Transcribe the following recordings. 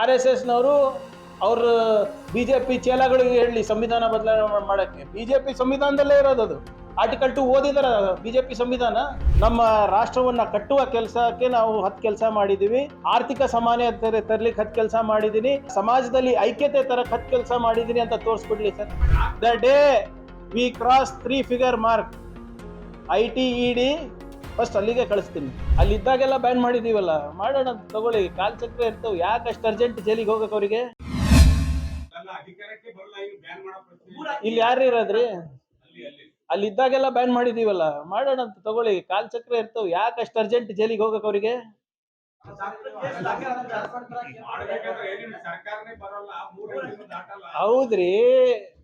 R S ಎಸ್ನವರು ಅವ್ರ B J P ಚೇಲಾಗಳಿಗೆ ಹೇಳಿ ಸಂವಿಧಾನ ಬದಲಾವಣೆ ಮಾಡಕ್ಕೆ. ಬಿ ಜೆ ಪಿ ಸಂವಿಧಾನದಲ್ಲೇ ಇರೋದು ಅದು. ಆರ್ಟಿಕಲ್ ಟು ಓದಿದಾರ ಬಿ ಜೆ ಪಿ ಸಂವಿಧಾನ ನಮ್ಮ ರಾಷ್ಟ್ರವನ್ನ ಕಟ್ಟುವ ಕೆಲಸಕ್ಕೆ ನಾವು ಹತ್ತು ಕೆಲಸ ಮಾಡಿದೀವಿ. ಆರ್ಥಿಕ ಸಮಾನತೆ ತರ್ಲಿಕ್ಕೆ ಹತ್ತು ಕೆಲಸ ಮಾಡಿದೀನಿ. ಸಮಾಜದಲ್ಲಿ ಐಕ್ಯತೆ ತರಕ್ಕೆ ಹತ್ತು ಕೆಲಸ ಮಾಡಿದೀನಿ ಅಂತ ತೋರಿಸ್ಬಿಡ್ಲಿ sir. The day we cross three figure mark. I T E D first ಅಲ್ಲಿಗೆ ಕಳಿಸ್ತೀನಿ. ಅಲ್ಲಿ ಇದ್ದಾಗೆಲ್ಲ ಬ್ಯಾನ್ ಮಾಡಿದೀವಲ್ಲ? ಮಾಡೋಣ ತಗೊಳ್ಳಿ. ಕಾಲ್ ಚಕ್ರ ಇರ್ತವೆ. ಯಾಕೆ ಅಷ್ಟು ಅರ್ಜೆಂಟ್ ಜೈಲಿಗೆ ಹೋಗಕ್ ಅವರಿಗೆ? ಇಲ್ಲಿ ಯಾರು ಇರೋದ್ರಿ? ಅಲ್ಲಿ ಅಲ್ಲಿ ಅಲ್ಲಿದ್ದಾಗೆಲ್ಲ ಬ್ಯಾನ್ ಮಾಡಿದೀವಲ್ಲ? ಮಾಡೋಣ ತಗೊಳ್ಳಿ. ಕಾಲ್ ಚಕ್ರ ಇರ್ತವೆ. ಯಾಕೆ ಅಷ್ಟು ಅರ್ಜೆಂಟ್ ಜೈಲಿಗೆ ಹೋಗಕ್ ಅವರಿಗೆ? ಹೌದ್ರಿ.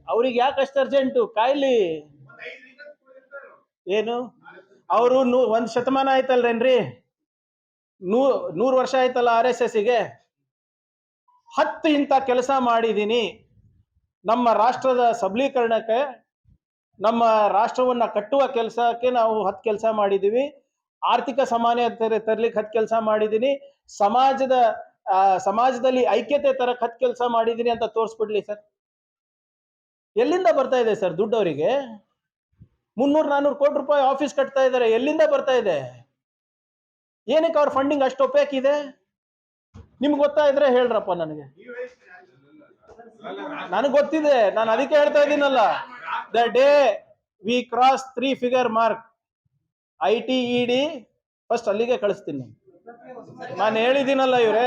ಅವ್ರಿಗೆ ಯಾಕೆ ಅಷ್ಟು ಅರ್ಜೆಂಟು ಕಾಯ್ಲಿ. ಏನು? ಅವರು ನೂ, ಒಂದ್ ಶತಮಾನ ಆಯ್ತಲ್ರೇನ್ರಿ? ನೂ, ನೂರು ವರ್ಷ ಆಯ್ತಲ್ಲ ಆರ್ ಎಸ್ ಎಸ್ಗೆ ಹತ್ತು ಇಂಥ ಕೆಲಸ ಮಾಡಿದ್ದೀನಿ ನಮ್ಮ ರಾಷ್ಟ್ರದ ಸಬಲೀಕರಣಕ್ಕೆ, ನಮ್ಮ ರಾಷ್ಟ್ರವನ್ನ ಕಟ್ಟುವ ಕೆಲಸಕ್ಕೆ ನಾವು ಹತ್ತು ಕೆಲಸ ಮಾಡಿದ್ದೀವಿ ಆರ್ಥಿಕ ಸಮಾನತೆ ತರ್ಲಿಕ್ಕೆ ಹತ್ತು ಕೆಲಸ ಮಾಡಿದ್ದೀನಿ ಸಮಾಜದ ಸಮಾಜದಲ್ಲಿ ಐಕ್ಯತೆ ತರಕ್ಕೆ ಹತ್ತು ಕೆಲಸ ಮಾಡಿದ್ದೀನಿ ಅಂತ ತೋರಿಸ್ಬಿಡ್ಲಿ ಸರ್. ಎಲ್ಲಿಂದ ಬರ್ತಾ ಇದೆ ಸರ್ ದುಡ್ಡು ಅವರಿಗೆ ಮುನ್ನೂರು ನಾನ್ನೂರು ಕೋಟಿ ರೂಪಾಯಿ ಆಫೀಸ್ ಕಟ್ತಾ ಇದ್ದಾರೆ ಎಲ್ಲಿಂದ ಬರ್ತಾ ಇದೆ? ಏನಕ್ಕೆ ಅವ್ರ ಫಂಡಿಂಗ್ ಅಷ್ಟು ಒಪೇಕ್ ಇದೆ? ನಿಮ್ಗೆ ಗೊತ್ತಾ ಇದ್ರೆ ಹೇಳ್ರಪ್ಪ ನನಗೆ. ನನಗೆ ಗೊತ್ತಿದೆ. ನಾನು ಅದಕ್ಕೆ ಹೇಳ್ತಾ ಇದ್ದೀನಲ್ಲ. The day we cross three figure mark I T E D first ಅಲ್ಲಿಗೆ ಕಳಿಸ್ತೀನಿ. ನಾನು ಹೇಳಿದ್ದೀನಲ್ಲ ಇವ್ರೆ,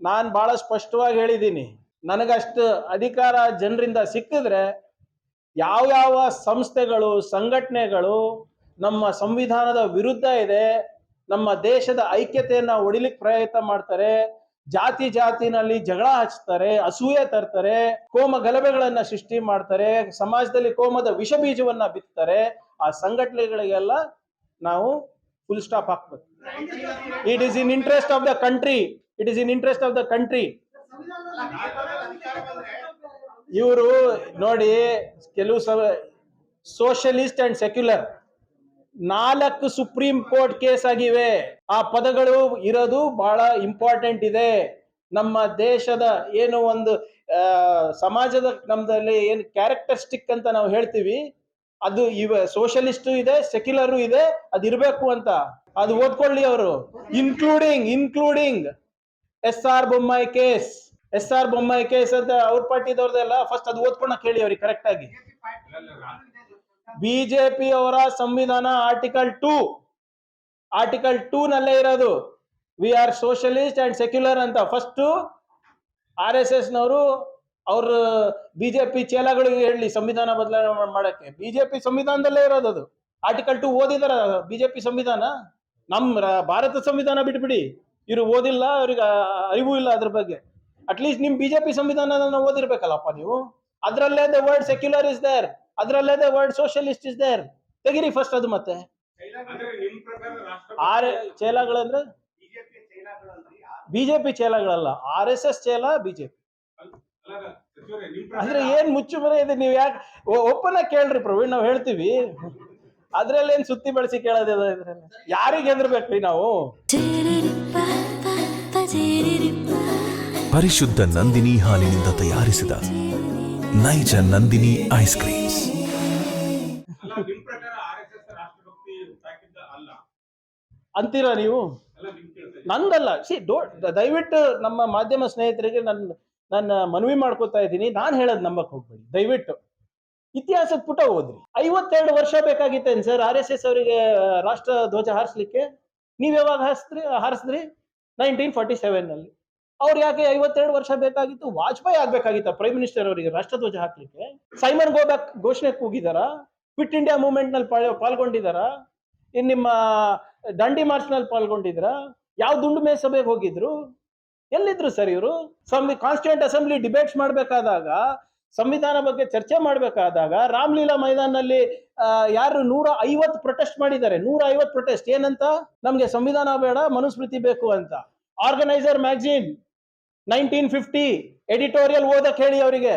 ನಾನು ಬಹಳ ಸ್ಪಷ್ಟವಾಗಿ ಹೇಳಿದ್ದೀನಿ. ನನಗಷ್ಟು ಅಧಿಕಾರ ಜನರಿಂದ ಸಿಕ್ಕಿದ್ರೆ ಯಾವ್ಯಾವ ಸಂಸ್ಥೆಗಳು, ಸಂಘಟನೆಗಳು ನಮ್ಮ ಸಂವಿಧಾನದ ವಿರುದ್ಧ ಇದೆ, ನಮ್ಮ ದೇಶದ ಐಕ್ಯತೆಯನ್ನ ಒಡಿಲಿಕ್ಕೆ ಪ್ರಯತ್ನ ಮಾಡ್ತಾರೆ, ಜಾತಿ ಜಾತಿನಲ್ಲಿ ಜಗಳ ಹಚ್ತಾರೆ, ಅಸೂಯೆ ತರ್ತಾರೆ, ಕೋಮ ಗಲಭೆಗಳನ್ನ ಸೃಷ್ಟಿ ಮಾಡ್ತಾರೆ, ಸಮಾಜದಲ್ಲಿ ಕೋಮದ ವಿಷ ಬೀಜವನ್ನ ಬಿತ್ತಾರೆ, ಆ ಸಂಘಟನೆಗಳಿಗೆಲ್ಲ ನಾವು ಫುಲ್ ಸ್ಟಾಪ್ ಹಾಕ್ಬೇಕು. It is in interest of the country it is in interest of the country ಇವರು ನೋಡಿ ಕೆಲವು ಸೋಷಲಿಸ್ಟ್ ಅಂಡ್ ಸೆಕ್ಯುಲರ್ ನಾಲ್ಕು ಸುಪ್ರೀಂ ಕೋರ್ಟ್ ಕೇಸ್ ಆಗಿವೆ. ಆ ಪದಗಳು ಇರೋದು ಬಹಳ ಇಂಪಾರ್ಟೆಂಟ್ ಇದೆ. ನಮ್ಮ ದೇಶದ ಏನು ಒಂದು ಸಮಾಜದ ನಮ್ದಲ್ಲಿ ಏನು ಕ್ಯಾರೆಕ್ಟರಿಸ್ಟಿಕ್ ಅಂತ ನಾವು ಹೇಳ್ತೀವಿ, ಅದು ಇವ ಸೋಷಲಿಸ್ಟು ಇದೆ ಸೆಕ್ಯುಲರು ಇದೆ, ಅದು ಇರಬೇಕು ಅಂತ. ಅದು ಓದ್ಕೊಳ್ಳಿ ಅವರು. Including including S R Bommai case. S R Bommai case ಅಂತ ಅವ್ರ ಪಾರ್ಟಿದವ್ರದೆಲ್ಲ ಫಸ್ಟ್ ಅದು ಓದ್ಕೊಂಡ ಕೇಳಿ ಅವ್ರಿಗೆ ಕರೆಕ್ಟ್ ಆಗಿ. ಬಿಜೆಪಿ ಅವರ ಸಂವಿಧಾನ ಆರ್ಟಿಕಲ್ ಟೂ ಆರ್ಟಿಕಲ್ ಟೂ ನಲ್ಲೇ ಇರೋದು. We are socialist and secular ಅಂತ. ಫಸ್ಟ್ ಆರ್ ಎಸ್ ಎಸ್ ನವರು ಅವ್ರ ಬಿಜೆಪಿ ಚೇಲಾಗಳಿಗೆ ಹೇಳಿ ಸಂವಿಧಾನ ಬದಲಾವಣೆ ಮಾಡಕ್ಕೆ. ಬಿಜೆಪಿ ಸಂವಿಧಾನದಲ್ಲೇ ಇರೋದು ಅದು. ಆರ್ಟಿಕಲ್ ಟು ಓದಿದಾರ ಬಿಜೆಪಿ ಸಂವಿಧಾನ? ನಮ್ಮ ಭಾರತ ಸಂವಿಧಾನ ಬಿಟ್ಬಿಡಿ. ಇವರು ಓದಿಲ್ಲ, ಅವ್ರಿಗೆ ಅರಿವು ಇಲ್ಲ ಅದ್ರ ಬಗ್ಗೆ. ಅಟ್ಲೀಸ್ಟ್ ನಿಮ್ ಬಿಜೆಪಿ ಸಂವಿಧಾನ ಓದಿರ್ಬೇಕಲ್ಲಪ್ಪ ನೀವು. ಅದ್ರಲ್ಲೇ the word secular is there ಅದ್ರಲ್ಲೇ the word socialist is there ತೆಗಿರಿ ಫಸ್ಟ್ ಅದು ಮತ್ತೆ. ಆರ್ ಚೇಲಾಗಳಂದ್ರೆ? ಬಿಜೆಪಿ ಚೇಲಾಗಳಲ್ಲ. ಆರ್ ಎಸ್ ಎಸ್ ಚೇಲ ಬಿಜೆಪಿ ಅಂದ್ರೆ ಏನ್ ಮುಚ್ಚು ಬರೀ ಇದೆ ನೀವ್ ಯಾಕೆ ಒಪ್ಪನ ಕೇಳ್ರಿ ಪ್ರವೀಣ್ ನಾವ್ ಹೇಳ್ತೀವಿ. ಅದ್ರಲ್ಲಿ ಏನ್ ಸುತ್ತಿ ಬೆಳೆಸಿ ಕೇಳೋದಿಲ್ಲ ಇದ್ರಲ್ಲಿ? ಯಾರಿಗೆ ಹೆದರ್ಬೇಕ್ರಿ ನಾವು? ಪರಿಶುದ್ಧ ನಂದಿನಿ ಹಾಲಿನಿಂದ ತಯಾರಿಸಿದ ನೈಜ ನಂದಿನಿ ಐಸ್ ಅಲ್ಲ ಅಲ್ಲ? ಅಂತೀರಾ ನೀವು? ಅಲ್ಲ ನಂದಲ್ಲ. ಸಿ ಡೋ ದಯವಿಟ್ಟು ನಮ್ಮ ಮಾಧ್ಯಮ ಸ್ನೇಹಿತರಿಗೆ ನನ್ನ ನನ್ನ ಮನವಿ ಮಾಡ್ಕೋತಾ ಇದ್ದೀನಿ. ನಾನು ಹೇಳೋದು ನಂಬಕ್ ಹೋಗ್ಬೇಡಿ. ದಯವಿಟ್ಟು. ಇತಿಹಾಸದ ಪುಟ ಓದ್ರಿ. ಐವತ್ತೆರಡು ವರ್ಷ ಬೇಕಾಗಿತ್ತೇನು ಸರ್ ಆರ್ ಎಸ್ ಎಸ್ ಅವರಿಗೆ ರಾಷ್ಟ್ರ ಧ್ವಜ ಹಾರಿಸ್ಲಿಕ್ಕೆ? ನೀವು ಯಾವಾಗ ಹಾರಿಸ್ರಿ ಹಾರಿಸಿದ್ರಿ? ನೈನ್ಟೀನ್ ಫಾರ್ಟಿ ಸೆವೆನ್ನಲ್ಲಿ ಅವ್ರು ಯಾಕೆ ಐವತ್ತೆರಡು ವರ್ಷ ಬೇಕಾಗಿತ್ತು? ವಾಜಪೇಯಿ ಆಗ್ಬೇಕಾಗಿತ್ತ? ಪ್ರೈಮ್ ಮಿನಿಸ್ಟರ್ ಅವರಿಗೆ ರಾಷ್ಟ್ರಧ್ವಜ ಹಾಕ್ಲಿಕ್ಕೆ? ಸೈಮನ್ ಗೋಬ್ಯಾಕ್ ಘೋಷಣೆ ಕೂಗಿದಾರ? ಕ್ವಿಟ್ ಇಂಡಿಯಾ ಮೂವ್ಮೆಂಟ್ನಲ್ಲಿ ಪಾಲ್- ಪಾಲ್ಗೊಂಡಿದಾರ? ಇನ್ ನಿಮ್ಮ ದಂಡಿ ಮಾರ್ಚ್ನಲ್ಲಿ ಪಾಲ್ಗೊಂಡಿದ್ರ? ಯಾವ ದುಂಡು ಸಭೆಗೆ ಹೋಗಿದ್ರು? ಎಲ್ಲಿದ್ರು ಸರ್ ಇವರು? ಸಂವಿ ಕಾನ್ಸ್ಟಿಟ್ಯೂಂಟ್ ಅಸೆಂಬ್ಲಿ ಡಿಬೇಟ್ಸ್ ಮಾಡಬೇಕಾದಾಗ, ಸಂವಿಧಾನ ಬಗ್ಗೆ ಚರ್ಚೆ ಮಾಡಬೇಕಾದಾಗ, ರಾಮ್ಲೀಲಾ ಮೈದಾನದಲ್ಲಿ ಯಾರು ನೂರ ಐವತ್ತು ಪ್ರೊಟೆಸ್ಟ್ ಮಾಡಿದ್ದಾರೆ. ನೂರ ಐವತ್ತು ಪ್ರೊಟೆಸ್ಟ್ ಏನಂತ? ನಮ್ಗೆ ಸಂವಿಧಾನ ಬೇಡ, ಮನುಸ್ಮೃತಿ ಬೇಕು ಅಂತ. Organiser magazine nineteen fifty editorial ಓದಕ್ಕೆ ಹೇಳಿ ಅವರಿಗೆ.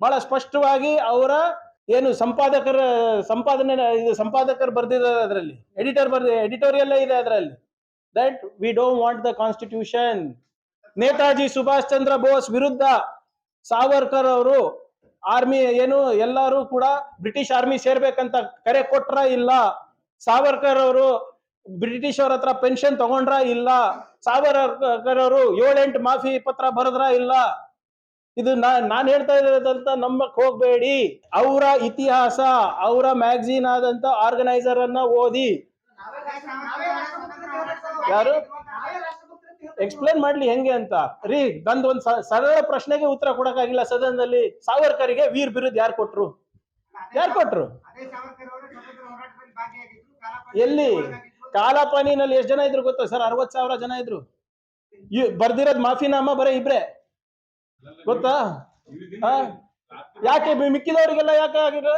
ಬಹಳ ಸ್ಪಷ್ಟವಾಗಿ ಅವರ ಏನು ಸಂಪಾದಕರ ಸಂಪಾದನೆ, ಇದು ಸಂಪಾದಕರು ಬರ್ದಿದ್ದಾರೆ ಅದರಲ್ಲಿ. ಎಡಿಟರ್ ಬರ್ದ ಎಡಿಟೋರಿಯಲ್ಲೇ ಇದೆ ಅದರಲ್ಲಿ. That we don't want the constitution Netaji Subhash Chandra Bose ವಿರುದ್ಧ ಸಾವರ್ಕರ್ ಅವರು ಆರ್ಮಿ, ಏನು, ಎಲ್ಲರೂ ಕೂಡ ಬ್ರಿಟಿಷ್ ಆರ್ಮಿ ಸೇರ್ಬೇಕಂತ ಕರೆ ಕೊಟ್ರ ಇಲ್ಲ. ಸಾವರ್ಕರ್ ಅವರು ಬ್ರಿಟಿಷ್ ಅವ್ರ ಹತ್ರ ಪೆನ್ಷನ್ ತಗೊಂಡ್ರ ಇಲ್ಲ? ಅವರು ಏಳೆಂಟು ಮಾಫಿ ಪತ್ರ ಬರದ್ರ ಇಲ್ಲ? ಇದು ನಾನ್ ಹೇಳ್ತಾ ಇರೋದಂತ ನಂಬಕ್ ಹೋಗ್ಬೇಡಿ. ಅವರ ಇತಿಹಾಸ, ಅವರ ಮ್ಯಾಗಝೀನ್ ಆದಂತ ಆರ್ಗನೈಸರ್ ಅನ್ನ ಓದಿ. ಯಾರು? ಎಕ್ಸ್ಪ್ಲೇನ್ ಮಾಡ್ಲಿ ಹೆಂಗೆ ಅಂತ. ರೀ, ನಂದು ಒಂದ್ ಸರಳ ಪ್ರಶ್ನೆಗೆ ಉತ್ತರ ಕೊಡಕ್ಕಾಗಿಲ್ಲ ಸದನದಲ್ಲಿ. ಸಾವರ್ಕರಿಗೆ ವೀರ್ ಬಿರುದ್ ಯಾರು ಕೊಟ್ರು? ಯಾರು ಕೊಟ್ರು? ಎಲ್ಲಿ? ಕಾಲಾಪಾನಿನಲ್ಲಿ ಎಷ್ಟು ಜನ ಇದ್ರು ಗೊತ್ತಾ ಸರ್? ಅರವತ್ ಸಾವಿರ ಜನ ಇದ್ರು. ಬರ್ದಿರೋದ್ ಮಾಫಿನಾಮ ಬರೀ ಇಬ್ರೆ? ಗೊತ್ತಾ? ಯಾಕೆ ಮಿಕ್ಕಿದವ್ರಿಗೆಲ್ಲ ಯಾಕೆ ಆಗಿದ್ರೆ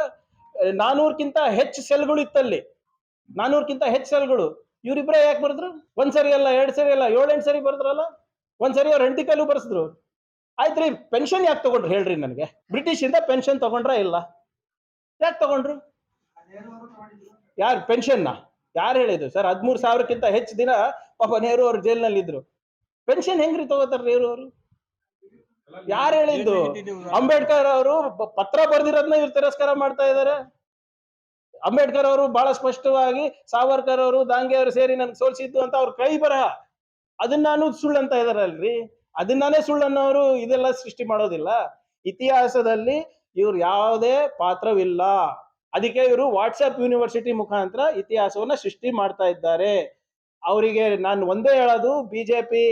ನಾನೂರ್ಕಿಂತ ಹೆಚ್ಚು ಸೆಲ್ಗಳು ಇತ್ತಲ್ಲಿ. ನಾನೂರ್ಕಿಂತ ಹೆಚ್ಚು ಸೆಲ್ಗಳು. ಇವ್ರಿಬ್ರೆ ಯಾಕೆ ಬರೆದ್ರು? ಒಂದ್ಸರಿ ಅಲ್ಲ, ಎರಡ್ ಸರಿ ಅಲ್ಲ, ಏಳೆಂಟು ಸರಿ ಬರ್ದ್ರಲ್ಲ? ಒಂದ್ಸರಿ ಅವ್ರ ಹೆಂಡತಿ ಕೈಲೂ ಬರ್ಸಿದ್ರು. ಆಯ್ತ್ರಿ ಪೆನ್ಷನ್ ಯಾಕೆ ತಗೊಂಡ್ರು ಹೇಳ್ರಿ ನನಗೆ? ಬ್ರಿಟಿಷ್ ಇಂದ ಪೆನ್ಷನ್ ತಗೊಂಡ್ರ ಇಲ್ಲ? ಯಾಕೆ ತಗೊಂಡ್ರು? ಯಾರು ಪೆನ್ಷನ್ನ ಯಾರು ಹೇಳಿದ್ರು? ಸರ್, ಹದಿಮೂರು ಸಾವಿರಕ್ಕಿಂತ ಹೆಚ್ಚು ದಿನ ಪಾಪ ನೆಹರು ಅವರು ಜೈಲ್ನಲ್ಲಿ ಇದ್ರು. ಪೆನ್ಷನ್ ಹೆಂಗ್ರಿ ತಗೋತಾರ ನೆಹರು ಅವರು? ಯಾರು ಹೇಳಿದ್ದು? ಅಂಬೇಡ್ಕರ್ ಅವರು ಪತ್ರ ಬರ್ದಿರೋದ್ನ ಇವ್ರು ತಿರಸ್ಕಾರ ಮಾಡ್ತಾ ಇದಾರೆ. ಅಂಬೇಡ್ಕರ್ ಅವರು ಬಹಳ ಸ್ಪಷ್ಟವಾಗಿ ಸಾವರ್ಕರ್ ಅವರು, ದಾಂಗೆ ಅವರು ಸೇರಿ ನನ್ಗೆ ಸೋಲ್ಸಿದ್ದು ಅಂತ ಅವ್ರ ಕೈ ಬರಹ. ಅದನ್ನಾನು ಸುಳ್ಳು ಅಂತ ಇದಾರಲ್ರಿ? ಅದನ್ನಾನೇ ಸುಳ್ಳನ್ನವರು ಇದೆಲ್ಲ ಸೃಷ್ಟಿ ಮಾಡೋದಿಲ್ಲ. ಇತಿಹಾಸದಲ್ಲಿ ಇವ್ರು ಯಾವುದೇ ಪಾತ್ರವಿಲ್ಲ. ಅದಕ್ಕೆ ಇವರು ವಾಟ್ಸ್ಆಪ್ ಯೂನಿವರ್ಸಿಟಿ ಮುಖಾಂತರ ಇತಿಹಾಸವನ್ನ ಸೃಷ್ಟಿ ಮಾಡ್ತಾ ಇದ್ದಾರೆ. ಅವರಿಗೆ ನಾನು ಒಂದೇ ಹೇಳೋದು ಬಿಜೆಪಿ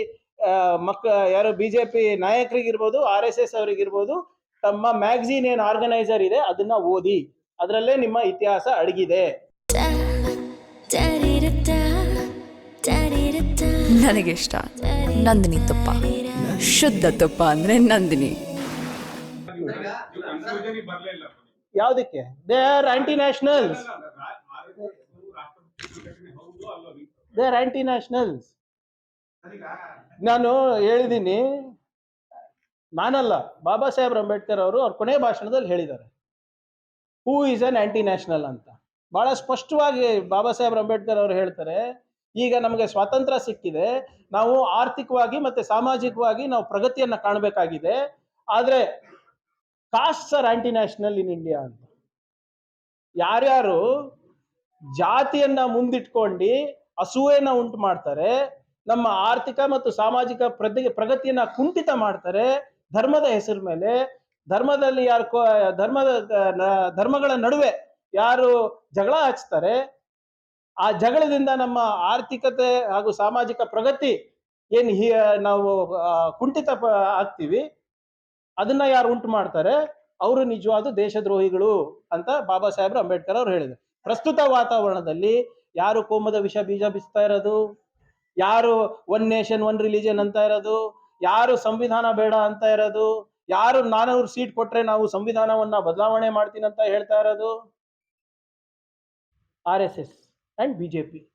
ಮಕ್ಕ ಯಾರು ಬಿಜೆಪಿ ನಾಯಕರಿಗಿರ್ಬೋದು ಆರ್ ಎಸ್ ಎಸ್ ಅವರಿಗಿರ್ಬೋದು ತಮ್ಮ ಮ್ಯಾಗ್ಝಿನ್ ಏನು ಆರ್ಗನೈಸರ್ ಇದೆ ಅದನ್ನ ಓದಿ. ಅದರಲ್ಲೇ ನಿಮ್ಮ ಇತಿಹಾಸ ಅಡಗಿದೆ. ನನಗಿಷ್ಟ ನಂದಿನಿ ತುಪ್ಪ. ಶುದ್ಧ ತುಪ್ಪ ಅಂದ್ರೆ ನಂದಿನಿ. ಕನ್ಫ್ಯೂಷನ್ ಬರ್ಲೇ ಇಲ್ಲ. ಯಾವ್ದಕ್ಕೆ? They are anti nationals they are anti nationals ನಾನು ಹೇಳಿದ್ದೀನಿ, ನಾನಲ್ಲ, ಬಾಬಾ ಸಾಹೇಬ್ ಅಂಬೇಡ್ಕರ್ ಅವರು ಅವ್ರ ಕೊನೆ ಭಾಷಣದಲ್ಲಿ ಹೇಳಿದ್ದಾರೆ. Who is an anti national ಅಂತ. ಬಹಳ ಸ್ಪಷ್ಟವಾಗಿ ಬಾಬಾ ಸಾಹೇಬ್ ಅಂಬೇಡ್ಕರ್ ಅವರು ಹೇಳ್ತಾರೆ, ಈಗ ನಮಗೆ ಸ್ವಾತಂತ್ರ್ಯ ಸಿಕ್ಕಿದೆ, ನಾವು ಆರ್ಥಿಕವಾಗಿ ಮತ್ತೆ ಸಾಮಾಜಿಕವಾಗಿ ನಾವು ಪ್ರಗತಿಯನ್ನ ಕಾಣಬೇಕಾಗಿದೆ, ಆದ್ರೆ caste are anti national in India ಅಂತ. ಯಾರ್ಯಾರು ಜಾತಿಯನ್ನ ಮುಂದಿಟ್ಕೊಂಡು ಅಸೂಯೆನ ಉಂಟು ಮಾಡ್ತಾರೆ, ನಮ್ಮ ಆರ್ಥಿಕ ಮತ್ತು ಸಾಮಾಜಿಕ ಪ್ರತಿ, ಪ್ರಗತಿಯನ್ನ ಕುಂಠಿತ ಮಾಡ್ತಾರೆ, ಧರ್ಮದ ಹೆಸರು ಮೇಲೆ, ಧರ್ಮದಲ್ಲಿ ಯಾರು ಧರ್ಮದ ಧರ್ಮಗಳ ನಡುವೆ ಯಾರು ಜಗಳ ಹಚ್ತಾರೆ, ಆ ಜಗಳದಿಂದ ನಮ್ಮ ಆರ್ಥಿಕತೆ ಹಾಗೂ ಸಾಮಾಜಿಕ ಪ್ರಗತಿ ಏನ್ ನಾವು ಕುಂಠಿತ ಆಗ್ತೀವಿ. ಅದನ್ನ ಯಾರು ಉಂಟು ಮಾಡ್ತಾರೆ? ಅವರು ನಿಜವಾದ ದೇಶದ್ರೋಹಿಗಳು ಅಂತ ಬಾಬಾ ಸಾಹೇಬ್ರು ಅಂಬೇಡ್ಕರ್ ಅವ್ರು ಹೇಳಿದ್ರು. ಪ್ರಸ್ತುತ ವಾತಾವರಣದಲ್ಲಿ ಯಾರು ಕೋಮದ ವಿಷ ಬೀಜ ಬಿಸ್ತಾ ಇರೋದು? ಯಾರು ಒನ್ ನೇಷನ್ ಒನ್ ರಿಲಿಜನ್ ಅಂತ ಇರೋದು? ಯಾರು ಸಂವಿಧಾನ ಬೇಡ ಅಂತ ಇರೋದು? ಯಾರು ನಾನೂರು ಸೀಟ್ ಕೊಟ್ರೆ ನಾವು ಸಂವಿಧಾನವನ್ನ ಬದಲಾವಣೆ ಮಾಡ್ತೀನಿ ಅಂತ ಹೇಳ್ತಾ ಇರೋದು? R S S and BJP